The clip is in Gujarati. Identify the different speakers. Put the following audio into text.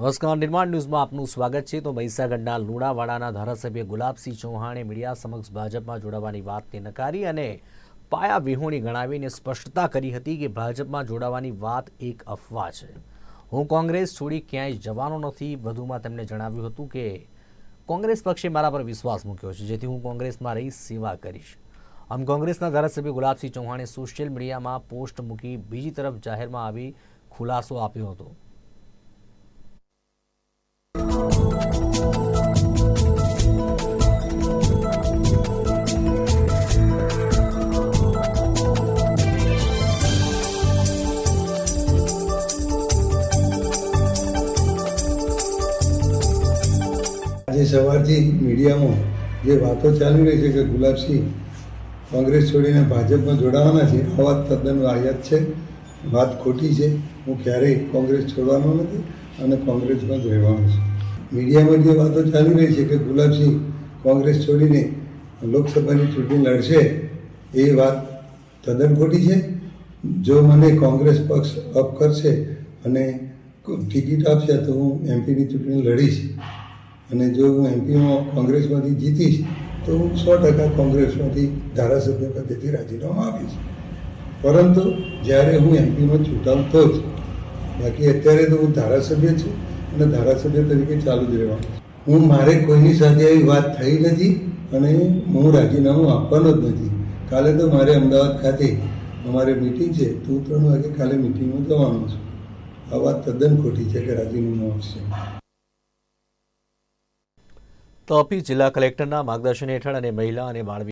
Speaker 1: નમસ્કાર. નિર્માણ ન્યૂઝમાં આપનું સ્વાગત છે. તો મહીસાગરના લુણાવાડાના ધારાસભ્ય ગુલાબસિંહ ચૌહાણે મીડિયા સમક્ષ ભાજપમાં જોડાવાની વાતને નકારી અને પાયા વિહોણી ગણાવીને સ્પષ્ટતા કરી હતી કે ભાજપમાં જોડાવાની વાત એક અફવા છે. હું કોંગ્રેસ છોડી ક્યાંય જવાનો નથી. વધુમાં તેમણે જણાવ્યું હતું કે કોંગ્રેસ પક્ષે મારા પર વિશ્વાસ મૂક્યો છે. જેથી હું કોંગ્રેસમાં રહી સેવા કરીશ. આમ કોંગ્રેસના ધારાસભ્ય ગુલાબસિંહ ચૌહાણે સોશિયલ મીડિયામાં પોસ્ટ મૂકી બીજી તરફ જાહેરમાં આવી ખુલાસો આપ્યો હતો.
Speaker 2: સવારથી મીડિયામાં જે વાતો ચાલી રહી છે કે ગુલાબસિંહ કોંગ્રેસ છોડીને ભાજપમાં જોડાવાના છે, આ વાત તદ્દન વાહિયાત છે. વાત ખોટી છે. હું ક્યારેય કોંગ્રેસ છોડવાનો નથી અને કોંગ્રેસમાં જ રહેવાનો છું. મીડિયામાં જે વાતો ચાલી રહી છે કે ગુલાબસિંહ કોંગ્રેસ છોડીને લોકસભાની ચૂંટણી લડશે, એ વાત તદ્દન ખોટી છે. જો મને કોંગ્રેસ પક્ષ અપ કરશે અને ટિકિટ આપશે, તો હું એમપીની ચૂંટણી લડીશ. અને જો હું એમપીમાં કોંગ્રેસમાંથી જીતીશ, તો હું સો ટકા કોંગ્રેસમાંથી ધારાસભ્ય પદેથી રાજીનામું આપીશ. પરંતુ જ્યારે હું એમપીમાં ચૂંટાઉં તો જ, બાકી અત્યારે તો હું ધારાસભ્ય છું અને ધારાસભ્ય તરીકે ચાલુ જ રહેવાનું હું મારે કોઈની સાથે આવી વાત થઈ નથી અને હું રાજીનામું આપવાનો જ નથી. કાલે તો મારે અમદાવાદ ખાતે અમારે મિટિંગ છે, તો હું ત્રણ વાગે કાલે મિટિંગમાં જવાનો છું. આ વાત તદ્દન ખોટી છે કે રાજીનામું આપશે.
Speaker 1: તાપી જિલ્લા કલેક્ટરના માર્ગદર્શન હેઠળ અને મહિલા અને બાળ